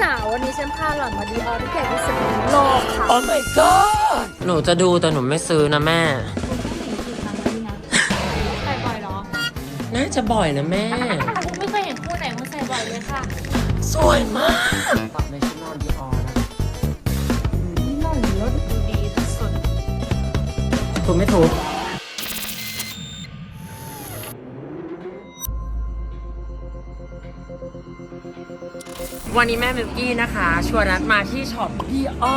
สาววันนี้ฉันพาหล่อนมาดีออที่ใหญ่ที่สุดในโลกค่ะ Oh my god หนูจะดูแต่หนูไม่ซื้อนะแม่ ใส่บ่อยเหรอน่าจะบ่อยนะแม่ไม่เคยเห็นคู่ไหนมึงใส่บ่อยเลยค่ะ สวยมาก ตัดในชุดนอนดีออนะดูดีสุดถูกไม่ถูก วันนี้แม่มิลกี้นะคะชวนนัดมาที่ช็อปดีออ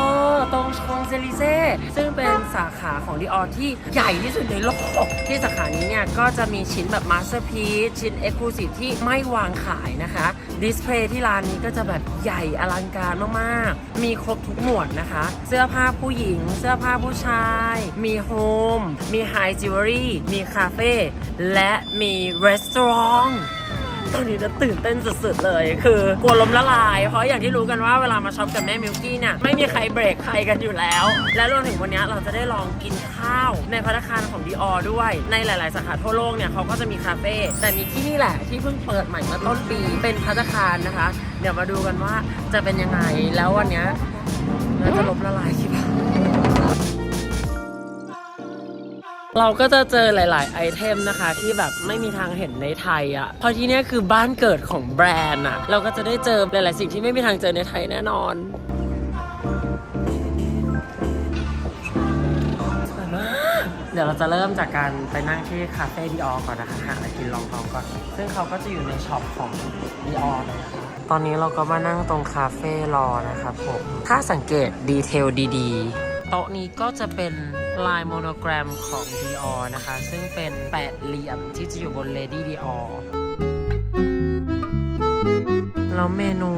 ตรงชองเซลิเซ่ซึ่งเป็นสาขาของดีออที่ใหญ่ที่สุดในโลก ที่สาขานี้เนี่ย ก็จะมีชิ้นแบบมาสเตอร์พีซชิ้นเอ็กซ์คลูซีฟที่ไม่วางขายนะคะดิสเพลย์ที่ร้านนี้ก็จะแบบใหญ่อลังการมากๆ มีครบทุกหมวดนะคะ เสื้อผ้าผู้หญิง เสื้อผ้าผู้ชาย มีโฮมมีไฮจิวเวลรี่มีคาเฟ่และมีรีสอร์ท ตอนนี้จะตื่นเต้นสุดๆเลย คือกลัวล้มละลาย เพราะอย่างที่รู้กันว่าเวลามาช็อปกับแม่มิวกี้เนี่ยไม่มีใครเบรกใครกันอยู่แล้ว และรวมถึงวันนี้เราจะได้ลองกินข้าว ในพัตคารของดีออด้วย ในหลายๆ สาขาทั่วโลกเนี่ยเขาก็จะมีคาเฟ่แต่มีที่นี่แหละที่เพิ่งเปิดใหม่เมื่อต้นปีเป็นพัตคารนะคะ เดี๋ยวมาดูกันว่าจะเป็นยังไงแล้ววันนี้เราจะล้มละลายคิ เราก็จะเจอหลาย ๆ ไอเทมนะคะที่แบบไม่มีทางเห็นในไทยอะ่ะเพราะที่เนี้ยคือบ้านเกิดของแบรนด์อะเราก็จะได้เจอหลาย ๆ สิ่งที่ไม่มีทางเจอในไทยแน่นอนสวยมากเดี๋ยวเราจะเริ่มจากการไปนั่งที่คาเฟ่ดีออก่อนนะคะหาอะไรกินลองท้องก่อน ซึ่งเขาก็จะอยู่ในช็อปของดีออเลยนะคะตอนนี้เราก็มานั่งตรงคาเฟ่รอนะครับผม ถ้าสังเกตดีเทลดีๆ โต๊ะนี้ก็จะเป็น ลายโมโนแกรมของ Dior นะคะ ซึ่งเป็นแปดเหลี่ยมที่จะอยู่บน Lady Dior แล้วเมนู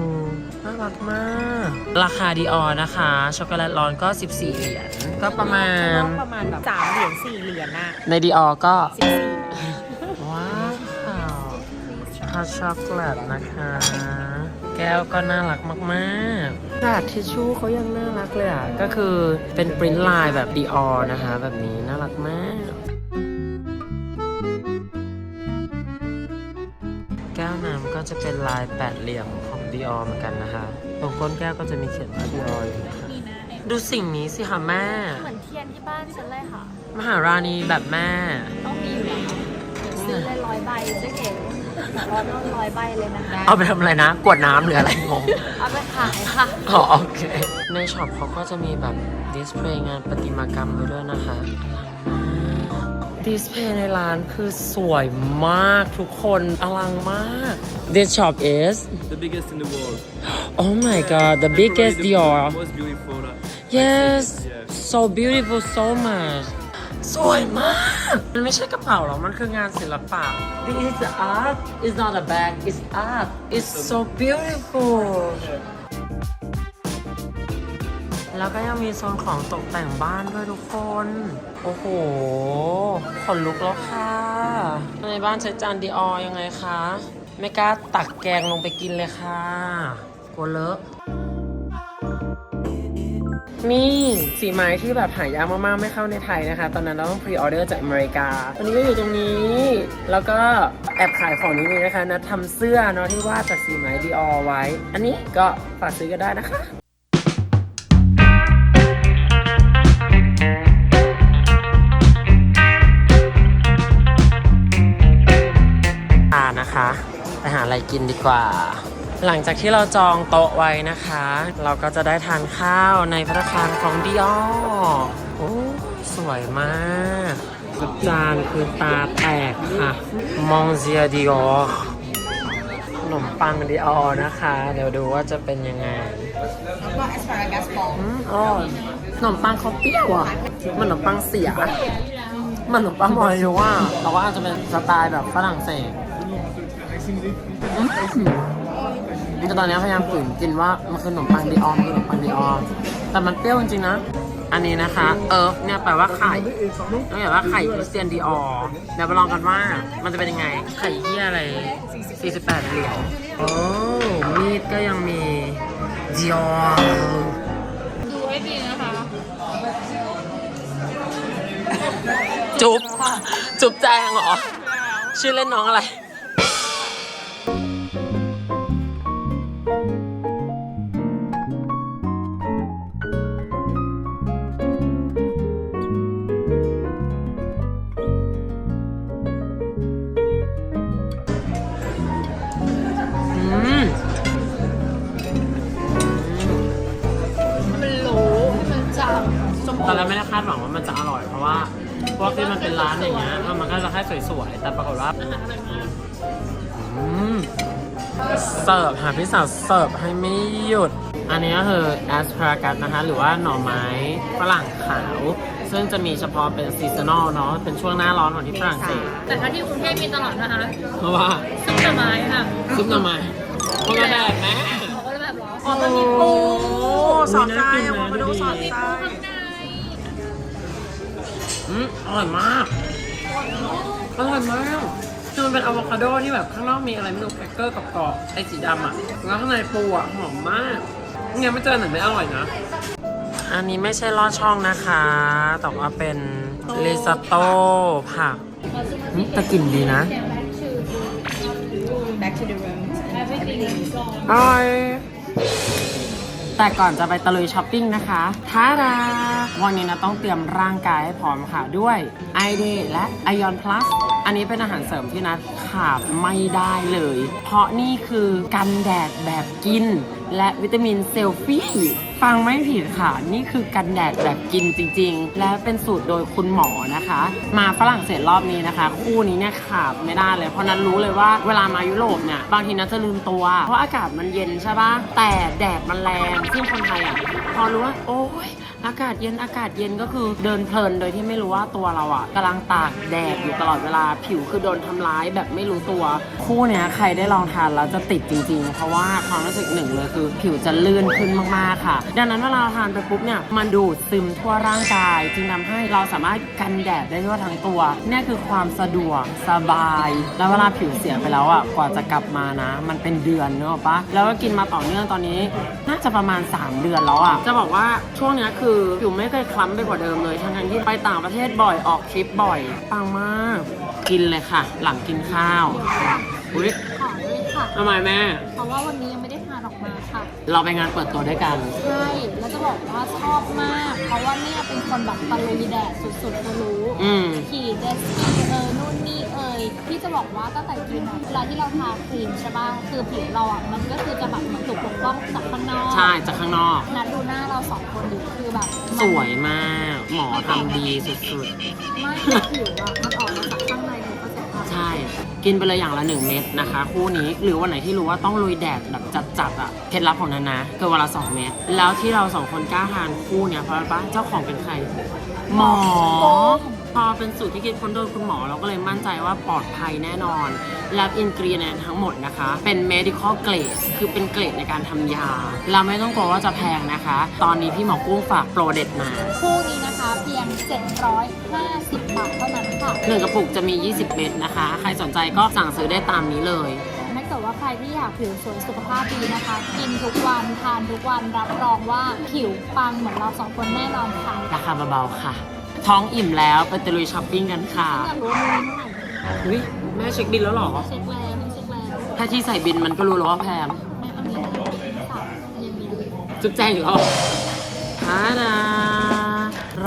น่ารักมาก ราคา Dior นะคะ ช็อกโกแลตร้อนก็ 14 เหรียญก็ประมาณ ประมาณแบบสามเหรียญสี่เหรียญน่ะใน Dior ก็ สิบสี่ ว้าวฮอตช็อกโกแลตนะคะ แก้วก็น่ารักมากๆกระดาษทิชชู่เขายังน่ารักเลยอะ ก็คือเป็นปริ้นลายแบบดีออนะคะ แบบนี้น่ารักมาก แก้วน้ำก็จะเป็นลายแปดเหลี่ยมของดีออเหมือนกันนะคะ ตรงก้นแก้วก็จะมีเขียนว่าดีอออยู่นะคะนี่นะเนี่ยดูสิ่งนี้สิค่ะแม่ เหมือนเทียนที่บ้านฉันเลยค่ะ มหาราณีแบบแม่ ต้องมีอยู่แล้วเดี๋ยวซื้อเลยร้อยใบจะเก๋ ร้อยร้อยใบเลยนะคะ เอาไปทำอะไรนะ กวดน้ำหรืออะไรงง เอาไปขายค่ะ อ๋อโอเค ในช็อปเขาก็จะมีแบบดิสเพลย์งานประติมากรรมไว้ด้วยนะคะดิสเพลย์ในร้านคือสวยมากทุกคนอลังมาก This shop is The biggest in the world. oh my god the biggest Probably the Dior Most beautiful. uh, yes Yeah. so beautiful so much สวยมาก มันไม่ใช่กระเป๋าหรอก มันคืองานศิลปะ This is art it's not a bag it's art it's so beautiful แล้วก็ยังมีโซนของตกแต่งบ้านด้วยทุกคน โอ้โห ขนลุกแล้วค่ะ ในบ้านใช้จานดีออยังไงคะ ไม่กล้าตักแกงลงไปกินเลยค่ะ กลัวเลอะ นี่สีไม้ที่แบบหายากมากๆไม่เข้าในไทยนะคะ ตอนนั้นเราต้องพรีออเดอร์จากอเมริกาวันนี้ก็อยู่ตรงนี้ แล้วก็แอบขายของนิดนึงนะคะนะทำเสื้อเนาะที่วาดจากสีไม้ดีออไว้ อันนี้ก็ฝากซื้อกันได้นะคะอ่านะคะ ไปหาอะไรกินดีกว่า หลังจากที่เราจองโต๊ะไว้นะคะ เราก็จะได้ทานข้าวในพัตตาคารของดิออโอ้สวยมากจานคือตาแตกค่ะมองเซียดิออขนมปังดิออนะคะ เดี๋ยวดูว่าจะเป็นยังไงแล้วก็แอสพารสบอลอืมอร่อยขนมปังเขาเปรี้ยวอะมันขนมปังเสียมันขนมปังมอริโอว่าแต่ว่าอาจจะเป็นสไตล์แบบฝรั่งเศส อืมแต่ตอนนี้พยายามฝืนกินว่ามันคือขนมปังดีออมนคือขนมปังดีออมแต่มันเปรี้ยวจริงๆนะ อันนี้นะคะ เอิร์ฟเนี่ยแปลว่าไข่ต้องแปลว่าไข่คริสเตียนดีออเดี๋ยวมาลองกันว่ามันจะเป็นยังไง ไข่เยี่ยอะไร 48 เหรียญโอ้มีดก็ยังมีดีออดูให้ดีนะคะ จุ๊บจุ๊บแจงเหรอ ชื่อเล่นน้องอะไร เราไม่ได้คาดหวังว่ามันจะอร่อย เพราะว่าพวกที่มันเป็นร้านอย่างเงี้ยเออมันก็จะแค่สวยๆแต่ปรากฏว่าอืมเสิร์ฟหาพิซซ่าเสิร์ฟให้ไม่หยุด อันนี้ก็คือแอสพารากัสนะคะ หรือว่าหน่อไม้ฝรั่งขาว ซึ่งจะมีเฉพาะเป็นซีซันอลเนาะเป็นช่วงหน้าร้อนของที่ฝรั่งเศสแต่ถ้าที่กรุงเทพมีตลอดนะคะ เพราะว่าซุปหน่อไม้ค่ะซุปหน่อไม้คนละแบบแม่เขาก็เลยแบบร้อนอ๋อมันมีปูสอดไส้อะมาดูสอดไส้ข้างใน อืมอร่อยมากอร่อยมากคือมันเป็นอะโวคาโดที่แบบข้างนอกมีอะไรไม่รู้แครกเกอร์กรอบๆไอ้สีดำอะแล้วข้างในปูอะหอมมากเนี่ยไม่เจอหนึ่งไม่อร่อยนะ อันนี้ไม่ใช่ลอดช่องนะคะ แต่ว่าเป็นริซอตโต้ผักอืมแต่กลิ่นดีนะ back to the room and everything is อร่อย แต่ก่อนจะไปตะลุยช้อปปิ้งนะคะท้าดาวันนี้นะต้องเตรียมร่างกายให้พร้อมค่ะด้วย i d และไอออนพลัสอันนี้เป็นอาหารเสริมที่นะขาดไม่ได้เลย เพราะนี่คือกันแดดแบบกิน และวิตามินเซลฟี่ ฟังไม่ผิดค่ะ นี่คือกันแดดแบบกินจริง ๆ และเป็นสูตรโดยคุณหมอนะคะ มาฝรั่งเศสรอบนี้นะคะ คู่นี้เนี่ยขาดไม่ได้เลย เพราะนั้นรู้เลยว่าเวลามายุโรปเนี่ยบางทีนัทจะลืมตัว เพราะอากาศมันเย็นใช่ปะแต่แดดมันแรงซึ่งคนไทยอะพอรู้ว่าโอ้ย อากาศเย็นอากาศเย็นก็คือเดินเพลินโดยที่ไม่รู้ว่าตัวเราอะกำลังตากแดดอยู่ตลอดเวลาผิวคือโดนทำร้ายแบบไม่รู้ตัว คู่เนี้ยใครได้ลองทานแล้วจะติดจริง ๆ เพราะว่าความรู้สึกหนึ่งเลยคือ ผิวจะลื่นขึ้นมากๆค่ะ ดังนั้นเวลาทานไปปุ๊บเนี่ยมันดูดซึมทั่วร่างกาย จึงทำให้เราสามารถกันแดดได้ทั่วทั้งตัวนี่คือความสะดวกสบาย แล้วเวลาผิวเสียไปแล้วอะกว่าจะกลับมานะ มันเป็นเดือนเนอะปะแล้วก็กินมาต่อเนื่องตอนนี้ น่าจะประมาณ 3 เดือนแล้วอะจะบอกว่าช่วงเนี้ยคือผิวไม่เคยคล้ำไปกว่าเดิมเลย ทั้งๆที่ไปต่างประเทศบ่อยออกทริปบ่อยปังมาก กินเลยค่ะ หลังกินข้าวอุ้ยขอด้วยค่ะ ทำไมแม่ เพราะว่าวันนี้ยังไม่ได้ทานออกมาค่ะ เราไปงานเปิดตัวด้วยกัน ใช่แล้วจะบอกว่าชอบมาก เพราะว่าเนี่ยเป็นคนแบบตะลุยแดดสุดๆจะรู้อืม ขี่เจสกีเออนู่นนี่เอย พี่จะบอกว่าตั้งแต่กินอะเวลาที่เราทาครีมใช่ป่ะคือผิวเราอะมันก็คือจะแบบเหมือนถูกปกป้องจากข้างนอกใช่จากข้างนอก นัดดูหน้าเราสองคนดิคือแบบสวยมาก หมอทำดีสุดไม่ผิวอะมันออกมาจากข้างในถูกผสมๆใช่ กินไปเลยอย่างละหนึ่งเม็ดนะคะ คู่นี้หรือวันไหนที่รู้ว่าต้องลุยแดดแบบจัดๆอะเคล็ดลับของนันนะคือวันละสองเม็ดแล้วที่เราสองคนกล้าทานคู่เนี่ยเพราะอะไรปะเจ้าของเป็นใคร หมอ พอเป็นสูตรที่คิดค้นโดยคุณหมอเราก็เลยมั่นใจว่าปลอดภัยแน่นอน และอินกรีเนนทั้งหมดนะคะ เป็น medical grade คือเป็นเกรดในการทำยา เราไม่ต้องกลัวว่าจะแพงนะคะ ตอนนี้พี่หมอกุ้งฝากโปรเด็ดมา คู่นี้นะคะเพียง 750 บาทเท่านั้นค่ะ หนึ่งกระปุกจะมี 20 เม็ดนะคะ ใครสนใจก็สั่งซื้อได้ตามนี้เลยถ้าเกิดว่าใครที่อยากผิวสวยสุขภาพดีนะคะ กินทุกวันทานทุกวันรับรองว่าผิวปังเหมือนเราสองคนแน่นอนค่ะ ราคาเบาๆค่ะ ท้องอิ่มแล้วไปตะลุยช้อปปิ้งกันค่ะอยากรู้ว่ามูลเท่าไหร่อุ้ยแม่เช็คบินแล้วเหรอ เช็คแล้วเช็คแล้วถ้าที่ใส่บินมันก็รู้แล้วว่าแพงแม่อันนี้สามเย็นนี้จุ๊บแจ้งอยู่แล้วฮาดา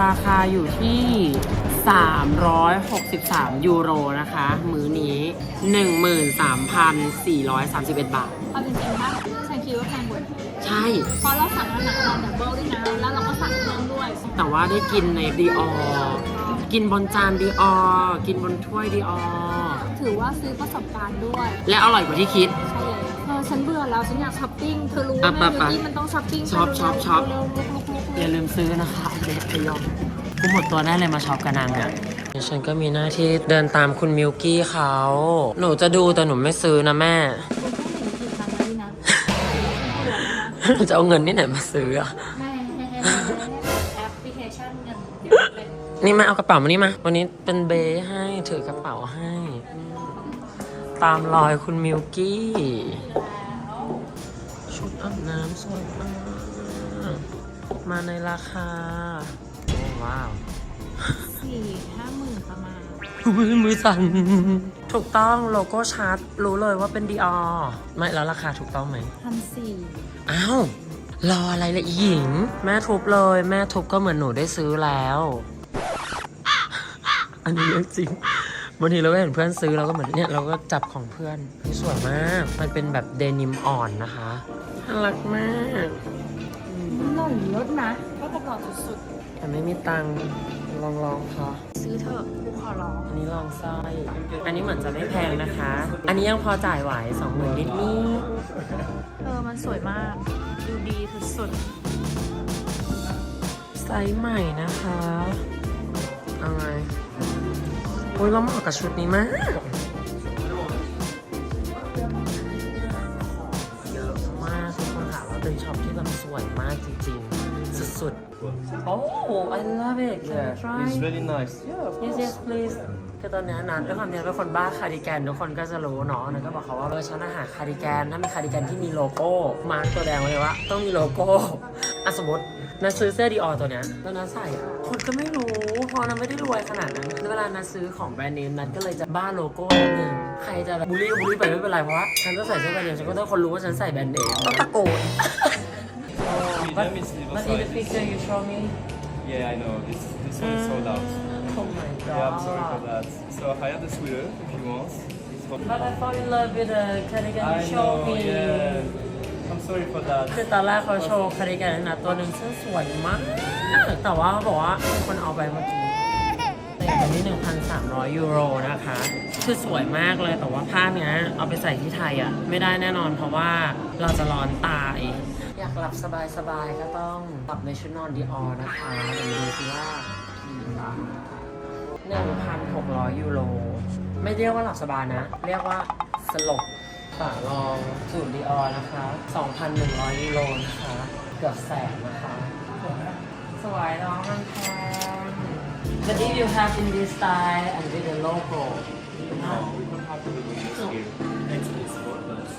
ราคาอยู่ที่ 363 ยูโรนะคะ มื้อนี้ 13,431 บาท เอาจริงๆนะฉันคิดว่าแพงกว่าใช่ เพราะเราสั่งอาหารเราดับเบิลด้วยนะ แล้วเราก็สั่งเพิ่มด้วย แต่ว่าได้กินในดีออกินบนจานดีออกินบนถ้วยดีออถือว่าซื้อประสบการณ์ด้วย และอร่อยกว่าที่คิด ใช่เลยเออฉันเบื่อแล้ว ฉันอยากช้อปปิ้ง เธอรู้อะว่าแม่ไปๆที่มันต้องช้อปปิ้งช็อปช็อปช็อปเร็วๆลุกๆลุกๆอย่าลืมซื้อนะคะเด็ดไปยอมกูหมดตัวแน่เลยมาช็อปกันนางเนี่ยฉันก็มีหน้าที่เดินตามคุณมิวกี้เขา หนูจะดูแต่หนูไม่ซื้อนะแม่จะเอาเงินที่ไหนมาซื้ออะแอ นนี่มาเอากระเป๋ามานี่มา วันนี้เป็นเบย์ให้ถือกระเป๋าให้ ตามรอยคุณมิวกี้ ชุดอาบน้ำสวยมากมาในราคา โอ้ว้าวสี่ห้าหมื่นประมาณอุ๊ยมือสั่นถูกต้องโลโก้ชัด รู้เลยว่าเป็นดีออไม่แล้วราคาถูกต้องไหมพันสี่อ้าว รออะไรละอีหญิง แม่ทุบเลย แม่ทุบก็เหมือนหนูได้ซื้อแล้ว อันนี้เรื่องจริงบางทีเราก็เห็นเพื่อนซื้อเราก็เหมือนเนี่ยเราก็จับของเพื่อนนี่สวยมาก มันเป็นแบบเดนิมอ่อนนะคะน่ารักมากหน่อยลดนะก็ประกอบสุดแแต่ไม่มีตังค์ลองลองพอซื้อเถอะกูขอร้องอันนี้ลองสร้อยอันนี้เหมือนจะไม่แพงนะคะ อันนี้ยังพอจ่ายไหวสองหมื่นนิดนิดเออมันสวยมาก ดูดีสุดไซส์ใหม่นะคะ เอาไง โอ้ยเราเหมาะกับชุดนี้มากเยอะมากทุกคนค่ะว่าเป็นช็อปที่แบบสวยมากจริงๆ สุดๆ โอ้ I love it Can I try It's really nice. yes yes please คือตอนนี้นัทด้วยความที่นัทเป็นคนบ้าคาร์ดิแกนทุกคนก็จะรู้เนาะนัทก็บอกเขาว่าเออฉันอาหารคาร์ดิแกนถ้ามีคาร์ดิแกนที่มีโลโก้มาร์กตัวแดงไว้เลยว่าต้องมีโลโก้อะสมมติ นัทซื้อเสื้อดีออตัวเนี้ยแล้วนัทใส่อะคนก็ไม่รู้เพราะนัทไม่ได้รวยขนาดนั้นแล้วเวลานัทซื้อของแบรนด์เนมนัทก็เลยจะบ้าโลโก้นิดนึงใครจะแบบบูลลี่ก็บูลลี่ไปไม่เป็นไรเพราะว่าฉันจะใส่เสื้อแบรนด์เนมฉันก็ต้องคนรู้ว่าฉันใส่แบรนด์เนม ต้องตะโกน Let me see what But in the size. picture you show me Yeah, I know. This this one is sold out. oh my god Yeah, I'm sorry for that. So I have the sweater if you want. It's for But I fall in love with the cardigan you I show know. me Yeah. Sorry for that. คือตอนแรกเขาโชว์คาร์ดิแกนนะตัวหนึ่งซึ่งสวยมาก แต่ว่าเขาบอกว่ามีคนเอาไปเมื่อกี้แต่ตัวนี้ 1,300 ยูโรนะคะ คือสวยมากเลยแต่ว่าผ้าเนี้ยเอาไปใส่ที่ไทยอะ ไม่ได้แน่นอนเพราะว่าเราจะร้อนตาย อยากหลับสบายๆ ก็ต้องหลับในชุดนอนดีออนะคะเดี๋ยวดูสิว่ากี่บาท1,600 ยูโร ไม่เรียกว่าหลับสบายนะ เรียกว่าสลบ ฝาลองสูตรดีออนะคะ 2,100ยูโรนะคะ เกือบแสนนะคะ สวยเน้องมันแพง But if you have in this style and with the logo No, we don't have to do this here. Actually, it's for us.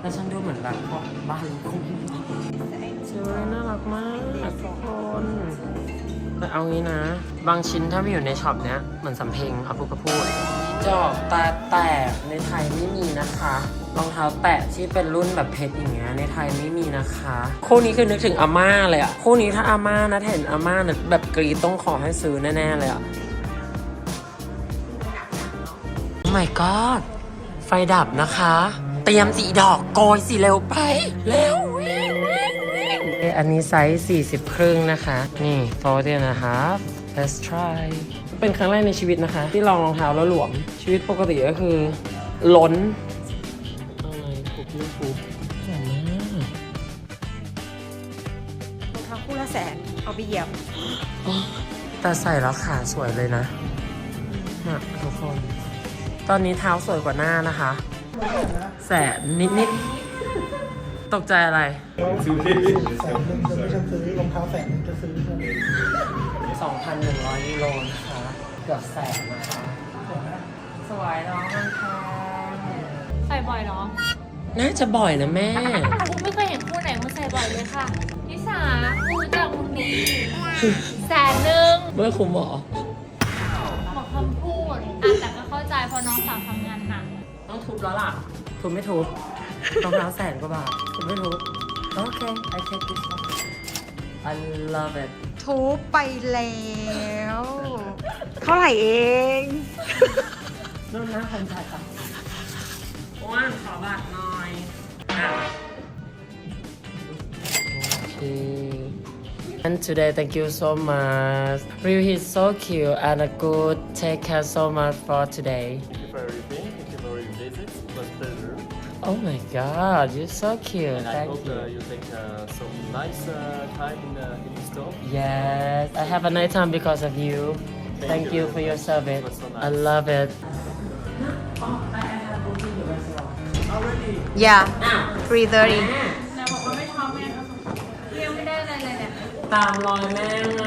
แล้วฉันดูเหมือนแบบพวกบ้านคุ้มสวยน่ารักมากทุกคนแต่เอางี้นะ บางชิ้นถ้าไม่อยู่ในช็อปเนี้ยเหมือนสำเพ็งเอาพูดก็พูด จอกตาแตกในไทยไม่มีนะคะรองเท้าแตะที่เป็นรุ่นแบบเพชรอย่างเงี้ยในไทยไม่มีนะคะ คู่นี้คือนึกถึงอาม่าเลยอะคู่นี้ถ้าอาม่านะเห็นอาม่านะแบบกรีดต้องขอให้ซื้อแน่ๆเลยอะ my god ไฟดับนะคะ เตรียมสีดอกโกยสีเร็วไป เร็ววิ่งวิ่งวิ่งอันนี้ไซส์40 ครึ่งนะคะ นี่40 and a half let's try เป็นครั้งแรกในชีวิตนะคะ ที่ลองรองเท้าแล้วหลวม ชีวิตปกติก็คือ ล้นอะไรปุ๊บปุ๊บสวยมากรองเท้าคู่ละแสนเอาไปเหยียบแต่ใส่แล้วขาสวยเลยนะน่ะทุกคน ตอนนี้เท้าสวยกว่าหน้านะคะ แสนนิดนิดๆตกใจอะไรแสนหนึ่งจะไม่ฉันซื้อรองเท้าแสนหนึ่งจะซื้อ2,100ยูโรนะคะ กือบแสนนะคะสวยเนาะมันแพงๆใส่บ่อยเนาะน่าจะบ่อยนะแม่ กูไม่เคยเห็นคู่ไหนมึงใส่บ่อยเลยค่ะนิสากูรู้จักมึงดีแสนหนึ่งเมื่อคุมหมอบอกคำพูดอะแต่ก็เข้าใจเพราะน้องสาวทำงานหนักต้องทุบแล้วล่ะ ทุบไม่ทุบรองเท้าแสนกว่าบาททุบไม่ทุบโอเค I take this one I love it ทุบไปแล้ว เท่าไหร่เอง นู่นนะคนจ่ายตังค์อ้วนขอบัตรหน่อยอ่ะโอเค And today, thank you so much. Really, he's so cute and a good. Take care so much for today. Thank you for everything. Thank you for your visit. It was a pleasure. Oh my god, you're so cute. And I Thank hope you. uh, you take uh, some nice uh, time in the, in the store. Yes, I have a nice time because of you. Thank, Thank you you. for your service. It was so I nice. love it. Oh, I have booking the restaurant. Already? อย่าอ้าว330 นายบอกว่าไม่ชอบแม่เขาเรียกไม่ได้อะไรเลยเนี่ยตามรอยแม่ไง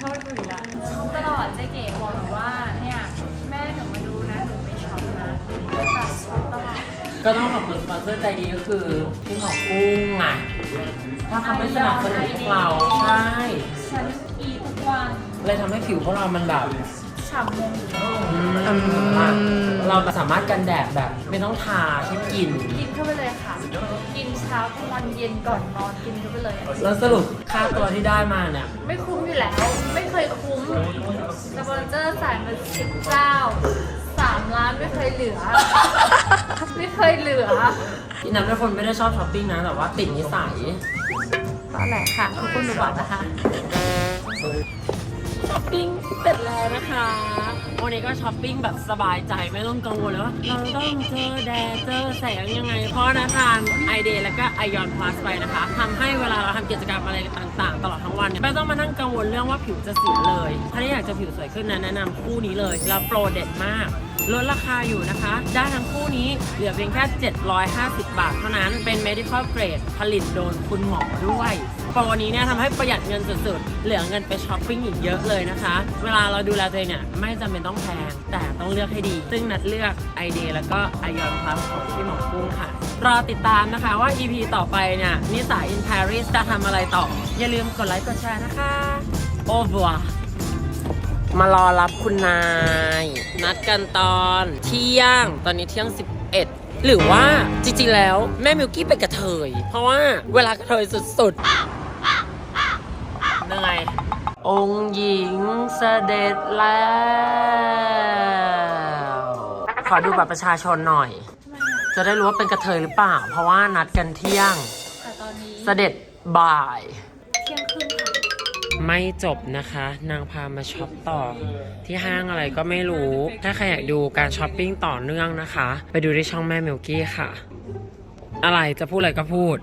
โทษหนูละช็อปตลอดเจ๊เก๋บอกหนูว่าเนี่ยแม่หนูมาดูนะหนูไม่ช็อปนะก็ตัดช็อปตลอดก็ต้องขอบคุณสปอนเซอร์ใจดีก็คือพี่หมอกุ้งอะถ้าเขาไม่สนับสนุนพวกเราใช่ ฉันกีทุกวัน เลยทำให้ผิวพวกเรามันแบบฉ่ำมงอยู่อืมเราสามารถกันแดดแบบไม่ต้องทาแค่กิน กินเข้าไปเลยค่ะ กินเช้ากลางวันเย็นก่อนนอนกินเข้าไปเลย แล้วสรุปค่าตัวที่ได้มาเนี่ย ไม่คุ้มอยู่แล้ว ไม่เคยคุ้มสปอนเซอร์สายมาสิบเจ้าสามล้านไม่เคยเหลือ ไม่เคยเหลือพี่นัทเป็นคนไม่ได้ชอบช้อปปิ้งนะแต่ว่าติดนิสัย ตอนแหละค่ะทุกคนดูบัตรนะคะ ช้อปปิ้งเสร็จแล้วนะคะ วันนี้ก็ช้อปปิ้งแบบสบายใจไม่ต้องกังวลเลยว่าเราต้องเจอแดดเจอแสงยังไง เพราะนะทานไอเดย์แล้วก็ไอยอนพลัสไปนะคะทำให้เวลาเราทำกิจกรรมอะไรต่างๆ ตลอดทั้งวันเนี่ยไม่ต้องมานั่งกังวลเรื่องว่าผิวจะเสียเลย ถ้าอยากจะผิวสวยขึ้นนะแนะนำคู่นี้เลยแล้วโปรเด็ดมาก ลดราคาอยู่นะคะ ได้ทั้งคู่นี้เหลือเพียงแค่ 750 บาทเท่านั้น เป็น medical grade ผลิตโดยคุณหมอด้วยโปรนี้เนี่ยทำให้ประหยัดเงินสุดๆ เหลือเงินไปช้อปปิ้งอีกเยอะเลยนะคะ เวลาเราดูแลตัวเองเนี่ย ไม่จำเป็นต้องแพง แต่ต้องเลือกให้ดี ซึ่งนัดเลือก ID แล้วก็ Ion Plus ของพี่หมอกุ้งค่ะ รอติดตามนะคะว่า EP ต่อไปเนี่ยนิสา in Paris จะทำอะไรต่อ อย่าลืมกดไลค์กดแชร์นะคะ Au revoir มารอรับคุณนาย นัดกันตอนเที่ยง ตอนนี้เที่ยง 11 หรือว่าจริงๆแล้วแม่มิวกี้เป็นกระเทย เพราะว่าเวลากระเทยสุดๆเหนื่อยองค์หญิงเสด็จแล้ว ขอดูบัตรประชาชนหน่อย จะได้รู้ว่าเป็นกระเทยหรือเปล่า เพราะว่านัดกันเที่ยงแต่ตอนนี้เสด็จบ่าย ไม่จบนะคะ นางพามาช็อปต่อ ที่ห้างอะไรก็ไม่รู้ ถ้าใครอยากดูการช้อปปิ้งต่อเนื่องนะคะ ไปดูที่ช่องแม่มิลกี้ค่ะ อะไรจะพูดอะไรก็พูด